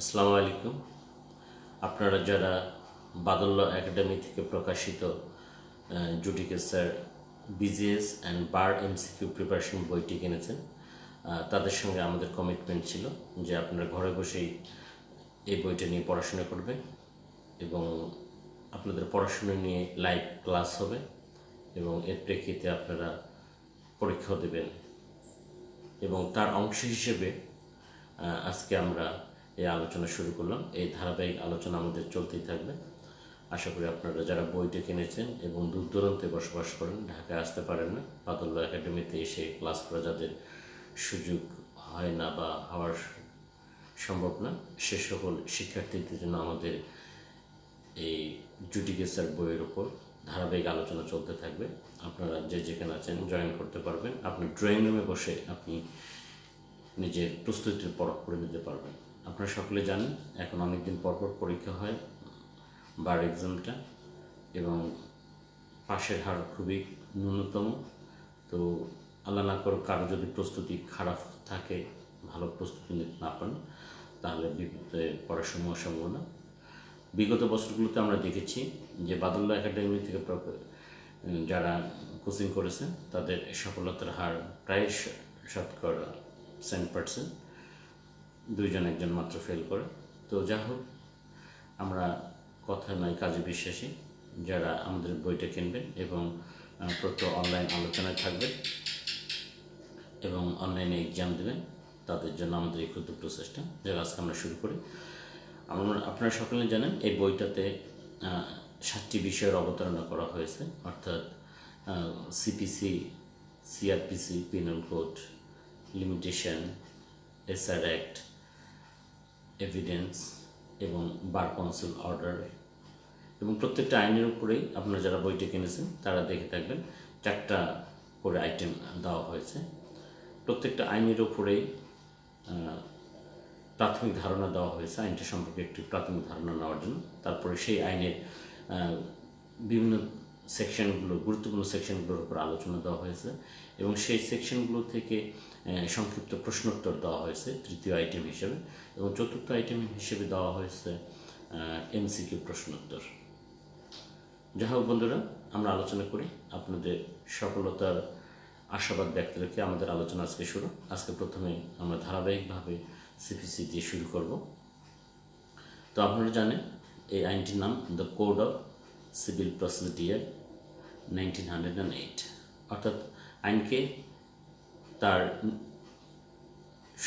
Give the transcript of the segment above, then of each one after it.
আসসালামু আলাইকুম। আপনারা যারা বাদল্য একাডেমি থেকে প্রকাশিত জুডিকে sir BJS and bar MCQ preparation বইটি কিনেছেন তাদের সঙ্গে আমাদের কমিটমেন্ট ছিল যে আপনারা ঘরে বসেই এই বইটা নিয়ে পড়াশোনা করবেন এবং আপনাদের পড়াশোনা নিয়ে লাইভ ক্লাস হবে এবং এর প্রেক্ষিতে আপনারা পরীক্ষাও দেবেন। এবং তার অংশ হিসেবে আজকে আমরা এই আলোচনা শুরু করলাম। এই ধারাবাহিক আলোচনা আমাদের চলতেই থাকবে। আশা করি আপনারা যারা বইটা কিনেছেন এবং দূর দূরান্তে বসবাস করেন, ঢাকায় আসতে পারেন না, পাতল্য একাডেমিতে এসে ক্লাস করা যাদের সুযোগ হয় না বা হওয়ার সম্ভব না, সে সকল শিক্ষার্থীদের জন্য আমাদের এই জুডিকেসার বইয়ের উপর ধারাবাহিক আলোচনা চলতে থাকবে। আপনারা যে যেখানে আছেন জয়েন করতে পারবেন। আপনার ড্রয়িং রুমে বসে আপনি নিজের প্রস্তুতির পরখ করে নিতে পারবেন। আপনারা সকলে জানেন, এখন অনেকদিন পর পর পরীক্ষা হয় বার এক্সামটা এবং পাশের হার খুবই ন্যূনতম। তো আল্লাহ না করো কারও যদি প্রস্তুতি খারাপ থাকে, ভালো প্রস্তুতি নিতে না পান তাহলে বিপদে পড়ার সময় সম্ভাবনা। বিগত বছরগুলোতে আমরা দেখেছি যে বাদল্লা একাডেমি থেকে যারা কোচিং করেছেন, তাদের সফলতার হার প্রায় শতকরা সেভেন পার্সেন্ট দুইজন একজন মাত্র ফেল করে। তো যা হোক, আমরা কথা নয়, কাজে বিশ্বাসী। যারা আমাদের বইটা কিনবেন এবং প্রত্যহ অনলাইন আলোচনায় থাকবেন এবং অনলাইনে এক্সাম দেবেন, তাদের জন্য আমাদের এই ক্ষুদ্র প্রচেষ্টা। যারা আজকে আমরা শুরু করি। আমরা, আপনারা সকলে জানেন, এই বইটাতে সাতটি বিষয়ের অবতারণা করা হয়েছে। অর্থাৎ CPC CrPC penal code limitation SR act evidence এবং বার কাউন্সিল অর্ডার এবং প্রত্যেকটা আইনের উপরেই আপনারা যারা বইটি কিনেছেন, তারা দেখে থাকবেন চারটা করে আইটেম দেওয়া হয়েছে। প্রত্যেকটা আইনের উপরেই প্রাথমিক ধারণা দেওয়া হয়েছে আইনটি সম্পর্কে একটি প্রাথমিক ধারণা নেওয়ার জন্য। তারপরে সেই আইনের বিভিন্ন সেকশনগুলো, গুরুত্বপূর্ণ সেকশনগুলোর উপর আলোচনা দেওয়া হয়েছে এবং সেই সেকশনগুলো থেকে সংক্ষিপ্ত প্রশ্নোত্তর দেওয়া হয়েছে তৃতীয় আইটেম হিসেবে এবং চতুর্থ আইটেম হিসেবে দেওয়া হয়েছে এমসিকিউ প্রশ্নোত্তর। যাই হোক বন্ধুরা, আমরা আলোচনা করি। আপনাদের সফলতার আশাবাদ ব্যক্ত রেখে আমাদের আলোচনা আজকে শুরু। আজকে প্রথমে আমরা ধারাবাহিকভাবে সিপিসি দিয়ে শুরু করব। তো আপনারা জানেন, এই আইনটির নাম the code of civil procedure nineteen hundred eight অর্থাৎ আইনকে তার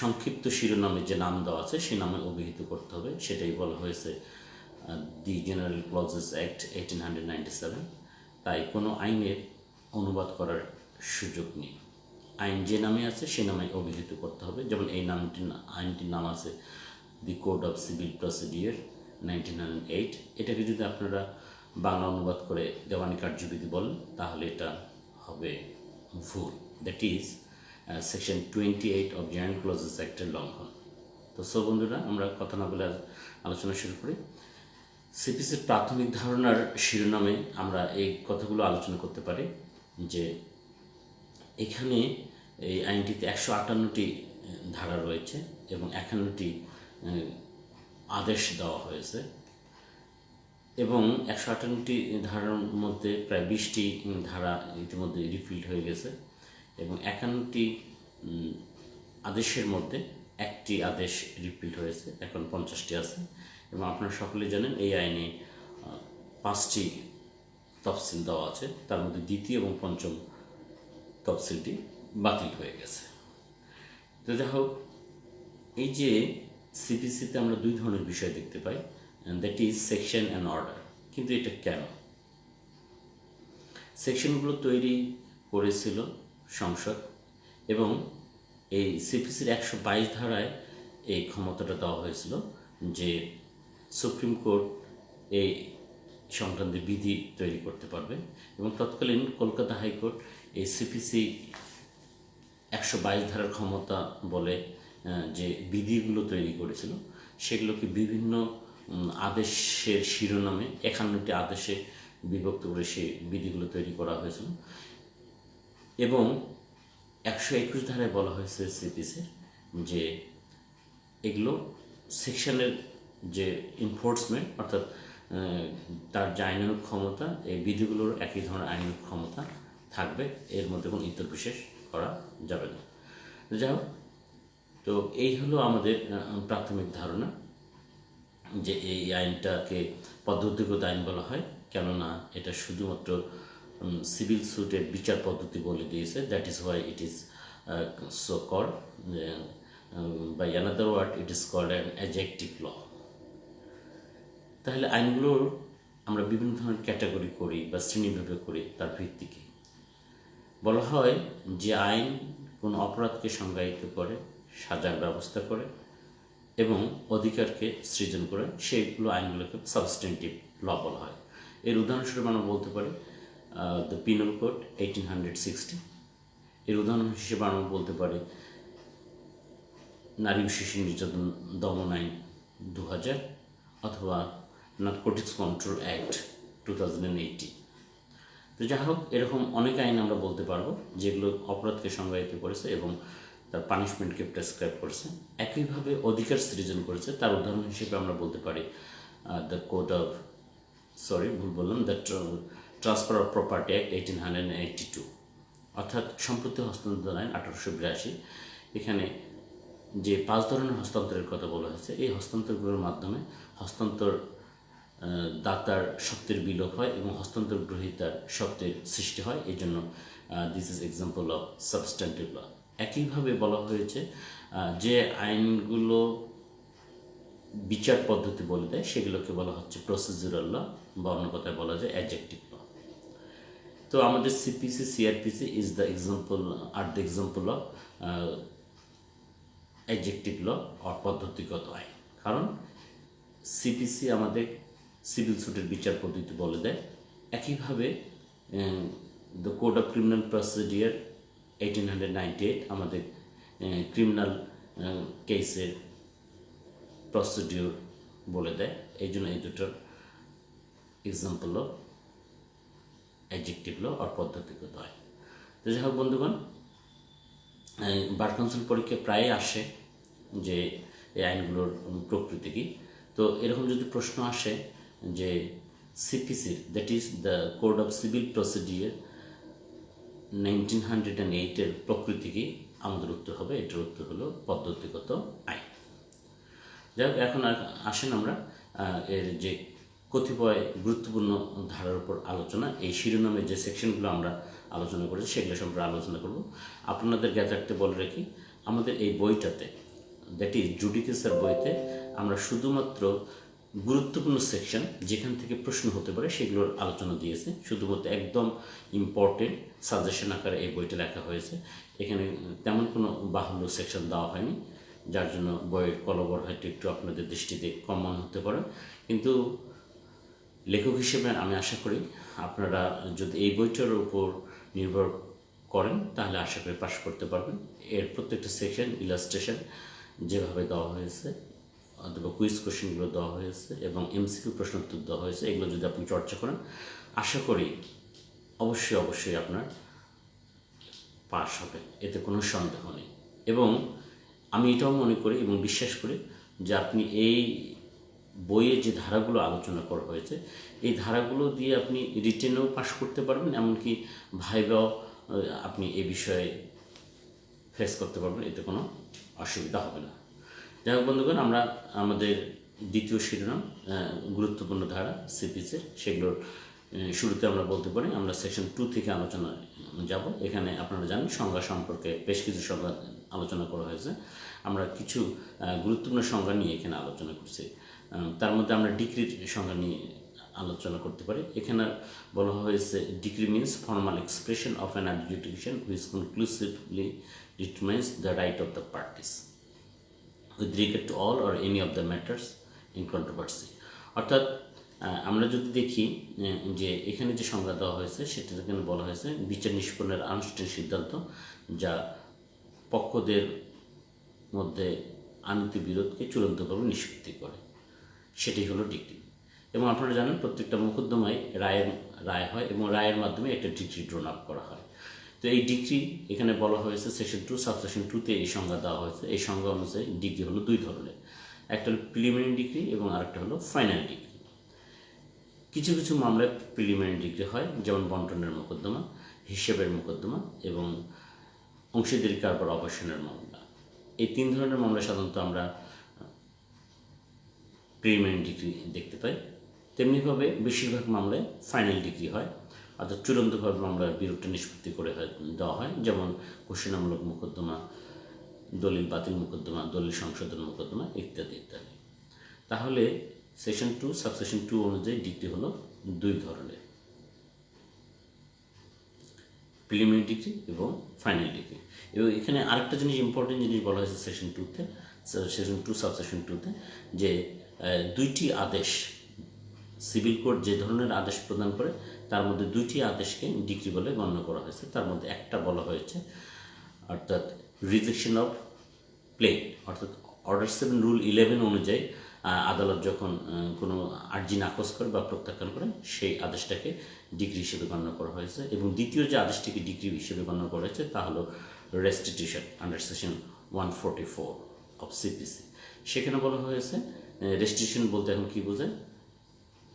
সংক্ষিপ্ত শিরোনামে যে নাম দেওয়া আছে, সে নামে অভিহিত করতে হবে। সেটাই বলা হয়েছে the general clauses act eighteen hundred ninety seven তাই কোনো আইনের অনুবাদ করার সুযোগ নেই। আইন যে নামে আছে, সে নামে অভিহিত করতে হবে। যেমন এই নামটি আইনটির নাম আছে, the code of civil procedure nineteen eight এটাকে যদি আপনারা বাংলা অনুবাদ করে দেওয়ানি কার্যবিধি বলেন তাহলে এটা হবে ভুল। That is section twenty eight of joint clauses অ্যাক্টের লঙ্ঘন। তো সো বন্ধুরা, আমরা কথা না বলে আলোচনা শুরু করি। সিপিসির প্রাথমিক ধারণার শিরোনামে আমরা এই কথাগুলো আলোচনা করতে পারি, যে এখানে এই আইনটিতে একশো আটান্নটি ধারা রয়েছে এবং একান্নটি আদেশ দেওয়া হয়েছে। এবং একশো আটান্নটি ধারার মধ্যে প্রায় বিশটি ধারা ইতিমধ্যে রিফিল্ড হয়ে গেছে এবং একান্নটি আদেশের মধ্যে একটি আদেশ রিপিল্ড হয়েছে, এখন পঞ্চাশটি আছে এবং আপনারা সকলে জানেন এই আইনে পাঁচটি তফসিল দেওয়া আছে, তার মধ্যে দ্বিতীয় এবং পঞ্চম তফসিলটি বাতিল হয়ে গেছে। তো যাই হোক, এই যে সিপিসিতে আমরা দুই ধরনের বিষয় দেখতে পাই। That is section and order কিন্তু এটা কেন? সেকশনগুলো তৈরি করেছিল সংসদ এবং এই সিপিসির একশো বাইশ ধারায় এই ক্ষমতাটা দেওয়া হয়েছিল যে সুপ্রিম কোর্ট এই সংক্রান্তে বিধি তৈরি করতে পারবে এবং তৎকালীন কলকাতা হাইকোর্ট এই সিপিসি একশো বাইশ ধারার ক্ষমতা বলে যে বিধিগুলো তৈরি করেছিল, সেগুলোকে বিভিন্ন আদেশের শিরোনামে একান্নটি আদেশে বিভক্ত করে সেই বিধিগুলো তৈরি করা হয়েছিল। এবং একশো একুশ ধারায় বলা হয়েছে সিপিসির যে এগুলো সেকশনের যে ইনফোর্সমেন্ট অর্থাৎ তার যে আইনানুগ ক্ষমতা, এই বিধিগুলোর একই ধরনের আইনানুগ ক্ষমতা থাকবে, এর মধ্যে কোনো ইতর বিশেষ করা যাবে না। যাই হোক, তো এই হলো আমাদের প্রাথমিক ধারণা। যে এই আইনটাকে পদ্ধতিগত আইন বলা হয়, কেননা এটা শুধুমাত্র সিভিল স্যুটের বিচার পদ্ধতি বলে দিয়েছে that is why it is so call by another word it is called an adjective law তাহলে আইনগুলোর আমরা বিভিন্ন ধরনের ক্যাটাগরি করি বা শ্রেণীভাবে করি তার ভিত্তিকে। বলা হয় যে আইন কোনো অপরাধকে সংজ্ঞায়িত করে, সাজার ব্যবস্থা করে এবং অধিকারকে সৃজন করে সেইগুলো আইনগুলোকে সাবস্টেন্টিভ ল বলা হয়। এর উদাহরণস্বরূপ আমরা বলতে পারি the penal code eighteen hundred sixty এর উদাহরণ হিসেবে আমরা বলতে পারি, নারী ও শিশু নির্যাতন দমন আইন দু হাজার অথবা narcotics control act two thousand eighteen তো যাই হোক, এরকম অনেক আইন আমরা বলতে পারব যেগুলো অপরাধকে সংজ্ঞায়িত করেছে এবং তার পানিশমেন্টকে প্রেসক্রাইব করেছে। একইভাবে অধিকার সৃজন করেছে। তার উদাহরণ হিসেবে আমরা বলতে পারি দ্য কোড অফ সরি ভুল বললাম the transfer of property act eighteen hundred eighty two অর্থাৎ সম্পত্তি হস্তান্তর আইন আঠারোশো বিরাশি। এখানে যে পাঁচ ধরনের হস্তান্তরের কথা বলা হয়েছে, এই হস্তান্তরগুলোর মাধ্যমে হস্তান্তর দাতার সত্যের বিলোপ হয় এবং হস্তান্তর গ্রহীতার সত্যের সৃষ্টি হয়। এই জন্য this is example of substantive law একইভাবে বলা হয়েছে যে আইনগুলো বিচার পদ্ধতি বলে দেয়, সেগুলোকে বলা হচ্ছে প্রসিডিউরাল ল বা অন্য কথায় বলা যায় অ্যাজেক্টিভ ল তো আমাদের CPC CrPC is the example R the example of adjective law or পদ্ধতিগত আইন। কারণ সিপিসি আমাদের সিভিল সুটের বিচার পদ্ধতি বলে দেয়। একইভাবে the code of criminal procedure eighteen hundred ninety eight আমাদের ক্রিমিনাল কেসের প্রসিডিওর বলে দেয়। এই জন্য এই দুটোর এক্সাম্পল অফ অ্যাডজেক্টিভ ল আর পদ্ধতিগত আইন তো যাই হোক বন্ধুগণ বার কাউন্সিল পরীক্ষায় প্রায় আসে যে এই আইনগুলোর প্রকৃতি কী। তো এরকম যদি প্রশ্ন আসে যে সিপিসির that is the code of civil procedure nineteen hundred and এইটের প্রকৃতি কী আমাদের উত্তর হবে, এটার উত্তর হলো পদ্ধতিগত আইন। যাই হোক, এখন আসেন আমরা এর যে কতিপয় গুরুত্বপূর্ণ ধারার উপর আলোচনা, এই শিরোনামে যে সেকশনগুলো আমরা আলোচনা করেছি, সেগুলো সম্পর্কে আলোচনা করব। আপনাদের জ্ঞাতার্থে বলে রাখি, আমাদের এই বইটাতে দ্যাট ইজ জুডিকেসার বইতে আমরা শুধুমাত্র গুরুত্বপূর্ণ সেকশন যেখান থেকে প্রশ্ন হতে পারে, সেগুলোর আলোচনা দিয়েছে। শুধুমাত্র একদম ইম্পর্টেন্ট সাজেশন আকারে এই বইটা লেখা হয়েছে। এখানে তেমন কোনো বাহুল্য সেকশন দেওয়া হয়নি, যার জন্য বইয়ের কলবর হয়তো একটু আপনাদের দৃষ্টিতে কম হতে পারে। কিন্তু লেখক হিসেবে আমি আশা করি আপনারা যদি এই বইটার উপর নির্ভর করেন, তাহলে আশা করি পাশ করতে পারবেন। এর প্রত্যেকটা সেকশন ইলাস্ট্রেশন যেভাবে দেওয়া হয়েছে অথবা কুইজ কোশ্চেনগুলো দেওয়া হয়েছে এবং এমসিকিউ প্রশ্নোত্তর দেওয়া হয়েছে, এগুলো যদি আপনি চর্চা করেন, আশা করি অবশ্যই অবশ্যই আপনার পাশ হবে, এতে কোনো সন্দেহ নেই। এবং আমি এটাও মনে করি এবং বিশ্বাস করি যে আপনি এই বইয়ে যে ধারাগুলো আলোচনা করা হয়েছে, এই ধারাগুলো দিয়ে আপনি রিটেনেও পাশ করতে পারবেন, এমনকি ভাইবাও আপনি এ বিষয়ে ফেস করতে পারবেন, এতে কোনো অসুবিধা হবে না। যাই হোক বন্ধুগণ, আমরা আমাদের দ্বিতীয় শিরোনাম গুরুত্বপূর্ণ ধারা সিপিসের সেগুলোর শুরুতে আমরা বলতে পারি। আমরা সেকশন টু থেকে আলোচনা যাব। এখানে আপনারা জানেন, সংজ্ঞা সম্পর্কে বেশ কিছু সংজ্ঞা আলোচনা করা হয়েছে। আমরা কিছু গুরুত্বপূর্ণ সংজ্ঞা নিয়ে এখানে আলোচনা করছি। তার মধ্যে আমরা ডিগ্রির সংজ্ঞা নিয়ে আলোচনা করতে পারি। এখানে বলা হয়েছে decree means formal expression of an adjudication which conclusively determines the right of the parties with regard to all or any of the matters in controversy. অর্থাৎ আমরা যদি দেখি যে এখানে যে সংজ্ঞা দেওয়া হয়েছে, সেটা এখানে বলা হয়েছে বিচার নিষ্পন্নের আনুষ্ঠানিক সিদ্ধান্ত যা পক্ষদের মধ্যে আনীতি বিরোধকে চূড়ান্তভাবে নিষ্পত্তি করে। সেটি হলো ডিগ্রি এবং আপনারা জানেন, প্রত্যেকটা মোকদ্দমায় রায়ের, রায় হয় এবং রায়ের মাধ্যমে একটা ডিগ্রি ড্রোন আপ করা হয়। তো এই ডিগ্রি এখানে বলা হয়েছে সেকশন টু সাবসেকশন টুতে এই সংজ্ঞা দেওয়া হয়েছে। এই সংজ্ঞা অনুযায়ী ডিগ্রি হলো দুই ধরনের। একটা হলো প্রিলিমিনারি ডিগ্রি এবং আরেকটা হলো ফাইনাল ডিগ্রি কিছু কিছু মামলায় প্রিলিমিনারি ডিগ্রি হয়, যেমন বন্টনের মোকদ্দমা, হিসেবের মোকদ্দমা এবং অংশীদারি কারবার অবসানের মামলা। এই তিন ধরনের মামলা সাধারণত আমরা প্রিলিমিনারি ডিগ্রি দেখতে পাই। তেমনিভাবে বেশিরভাগ মামলায় ফাইনাল ডিগ্রি হয়। অর্থাৎ চূড়ান্তভাবে মামলার বিরোধটা নিষ্পত্তি করে দেওয়া হয়। যেমন ঘোষণামূলক মোকদ্দমা, দলিল বাতিল মোকদ্দমা, দলিল সংশোধন মোকদ্দমা ইত্যাদি ইত্যাদি। তাহলে সেশন টু, সাবসেশন টু অনুযায়ী ডিগ্রি হলো দুই ধরনের। প্রিলিমিনারি ডিগ্রি এবং ফাইনাল ডিগ্রি। এবং এখানে আরেকটা জিনিস, ইম্পর্টেন্ট জিনিস বলা হয়েছে সেকশন টুতে সেশন টু সাবসেকশন টুতে যে দুইটি আদেশ, সিভিল কোর্ট যে ধরনের আদেশ প্রদান করে তার মধ্যে দুইটি আদেশকে ডিগ্রি বলে গণ্য করা হয়েছে। তার মধ্যে একটা বলা হয়েছে, অর্থাৎ রিজেকশন অফ প্লে অর্থাৎ অর্ডার সেভেন রুল ইলেভেন অনুযায়ী আদালত যখন কোনো আর্জি নাকচ করে বা প্রত্যাখ্যান করে, সেই আদেশটাকে ডিগ্রি হিসেবে গণ্য করা হয়েছে এবং দ্বিতীয় যে আদেশটিকে ডিগ্রি হিসেবে গণ্য করা হয়েছে, তা হলো restitution under section one forty four of CPC সেখানে বলা হয়েছে রেস্টিটিউশন বলতে এখন কী বোঝায়?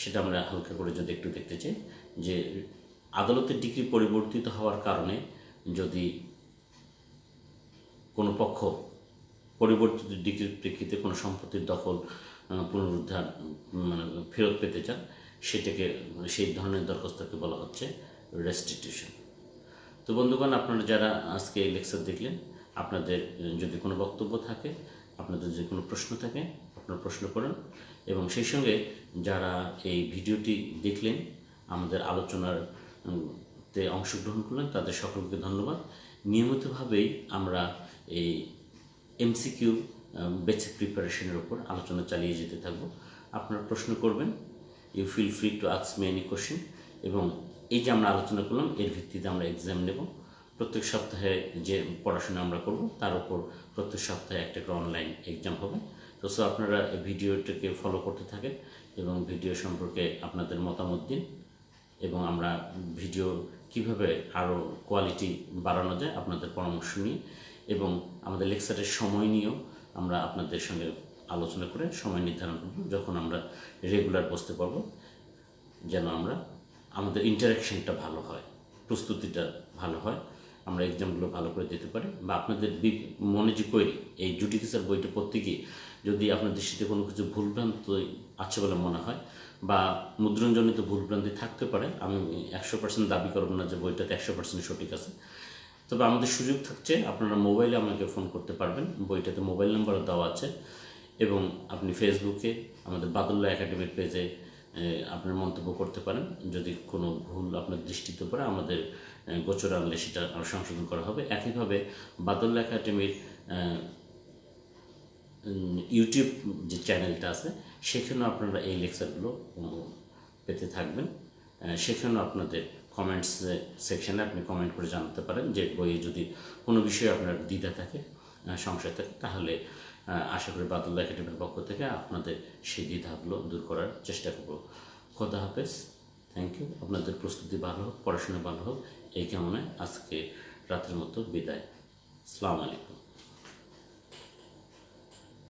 সেটা আমরা হালকা করে যদি একটু দেখতে চাই। যে আদালতের ডিগ্রি পরিবর্তিত হওয়ার কারণে যদি কোনো পক্ষ পরিবর্তিত ডিগ্রির প্রেক্ষিতে কোনো সম্পত্তির দখল পুনরুদ্ধার মানে ফেরত পেতে চান, সেটাকে, সেই ধরনের দরখাস্তকে বলা হচ্ছে রেস্টিটিউশন তো বন্ধুগণ, আপনারা যারা আজকে এই লেকচার দেখলেন, আপনাদের যদি কোনো বক্তব্য থাকে, আপনাদের যদি কোনো প্রশ্ন থাকে, আপনারা প্রশ্ন করেন। এবং সেই সঙ্গে যারা এই ভিডিওটি দেখলেন আমাদের আলোচনার তে অংশগ্রহণ করলেন। তাদের সকলকে ধন্যবাদ। নিয়মিতভাবেই আমরা এই এমসিকিউ বেসিক প্রিপারেশনের উপর আলোচনা চালিয়ে যেতে থাকব। আপনারা প্রশ্ন করবেন ইউ ফিল ফ্রি টু আক্স মি এনি কোশ্চেন এবং এই যে আমরা আলোচনা করলাম, এর ভিত্তিতে আমরা এক্সাম নেব। প্রত্যেক সপ্তাহে যে পড়াশোনা আমরা করব, তার উপর প্রত্যেক সপ্তাহে একটা করে অনলাইন এক্সাম হবে। তো সো আপনারা ভিডিওটাকে ফলো করতে থাকেন এবং ভিডিও সম্পর্কে আপনাদের মতামত দিন। এবং আমরা ভিডিও কীভাবে আরও কোয়ালিটি বাড়ানো যায় আপনাদের পরামর্শ নিয়ে এবং আমাদের লেকচারের সময় নিয়েও আমরা আপনাদের সঙ্গে আলোচনা করে সময় নির্ধারণ করব যখন আমরা রেগুলার বসতে পারব যেন আমরা আমাদের ইন্টারাকশনটা ভালো হয়, প্রস্তুতিটা ভালো হয়, আমরা এক্সামগুলো ভালো করে দিতে পারি বা আপনাদের মনে যে কৈরি এই জুডিকেসার বইটা পড়তে গিয়ে যদি আপনার দৃষ্টিতে কোনো কিছু ভুলভ্রান্তি আছে বলে মনে হয় বা মুদ্রণজনিত ভুলভ্রান্তি থাকতে পারে, আমি একশো পার্সেন্ট দাবি করব না যে বইটাতে একশো পার্সেন্ট সঠিক আছে। তবে আমাদের সুযোগ থাকছে, আপনারা মোবাইলে আমাকে ফোন করতে পারবেন, বইটাতে মোবাইল নাম্বারও দেওয়া আছে এবং আপনি ফেসবুকে আমাদের বাদুল্লাহ একাডেমির পেজে আপনার মন্তব্য করতে পারেন। যদি কোনো ভুল আপনার দৃষ্টিতে পড়ে, আমাদের গোচর আনলে সেটা আরও সংশোধন করা হবে। একইভাবে বাদুল্লাহ একাডেমির ইউটিউব যে চ্যানেলটা আছে সেখানেও আপনারা এই লেকচারগুলো পেতে থাকবেন। সেখানেও আপনাদের কমেন্টস সেকশানে আপনি কমেন্ট করে জানাতে পারেন যে বইয়ে যদি কোনো বিষয়ে আপনার দ্বিধা থাকে সংশয় থাকে, তাহলে আশা করি বাদুল্লাহ একাডেমির পক্ষ থেকে আপনাদের সেই দ্বিধাগুলো দূর করার চেষ্টা করব। খোদা হাফেজ। থ্যাংক ইউ আপনাদের প্রস্তুতি ভালো হোক, পড়াশোনা ভালো হোক। এই কামনায় আজকে রাতের মতো বিদায়। আসসালামু আলাইকুম।